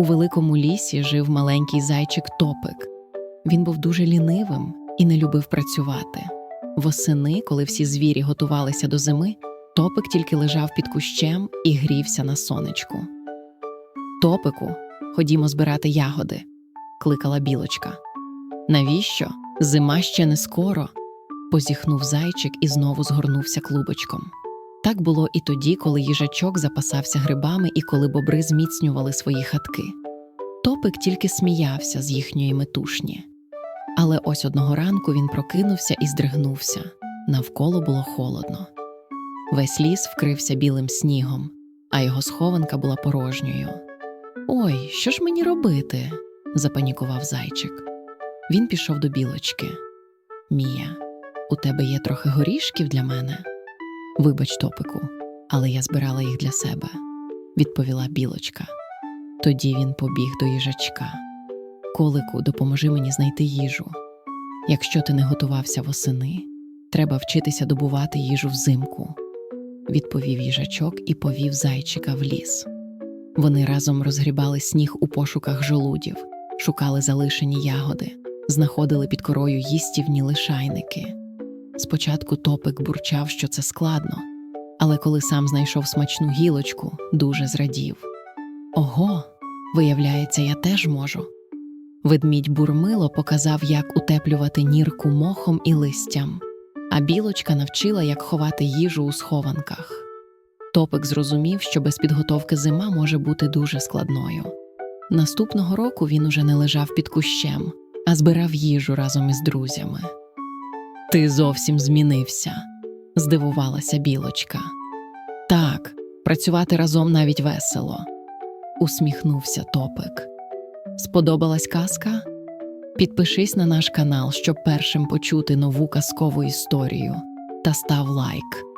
У великому лісі жив маленький зайчик Топик. Він був дуже лінивим і не любив працювати. Восени, коли всі звірі готувалися до зими, Топик тільки лежав під кущем і грівся на сонечку. Топику, ходімо збирати ягоди, кликала білочка. Навіщо? Зима ще не скоро. позіхнув зайчик і знову згорнувся клубочком. Так було і тоді, коли їжачок запасався грибами і коли бобри зміцнювали свої хатки. Топик тільки сміявся з їхньої метушні. Але ось одного ранку він прокинувся і здригнувся. Навколо було холодно. Весь ліс вкрився білим снігом, а його схованка була порожньою. Ой, що ж мені робити? запанікував зайчик. Він пішов до білочки. Мія, у тебе є трохи горішків для мене? Вибач, топику, але я збирала їх для себе, відповіла білочка. Тоді він побіг до їжачка. Колику, допоможи мені знайти їжу. Якщо ти не готувався восени, треба вчитися добувати їжу взимку, відповів їжачок і повів зайчика в ліс. Вони разом розгрібали сніг у пошуках жолудів, шукали залишені ягоди, знаходили під корою їстівні лишайники. Спочатку топик бурчав, що це складно, але коли сам знайшов смачну гілочку, дуже зрадів. Ого, виявляється, я теж можу. Ведмідь бурмило показав, як утеплювати нірку мохом і листям, а білочка навчила, як ховати їжу у схованках. Топик зрозумів, що без підготовки зима може бути дуже складною. Наступного року він уже не лежав під кущем, а збирав їжу разом із друзями. Ти зовсім змінився, здивувалася білочка. Так, працювати разом навіть весело, усміхнувся топик. Сподобалась казка? Підпишись на наш канал, щоб першим почути нову казкову історію, та став лайк.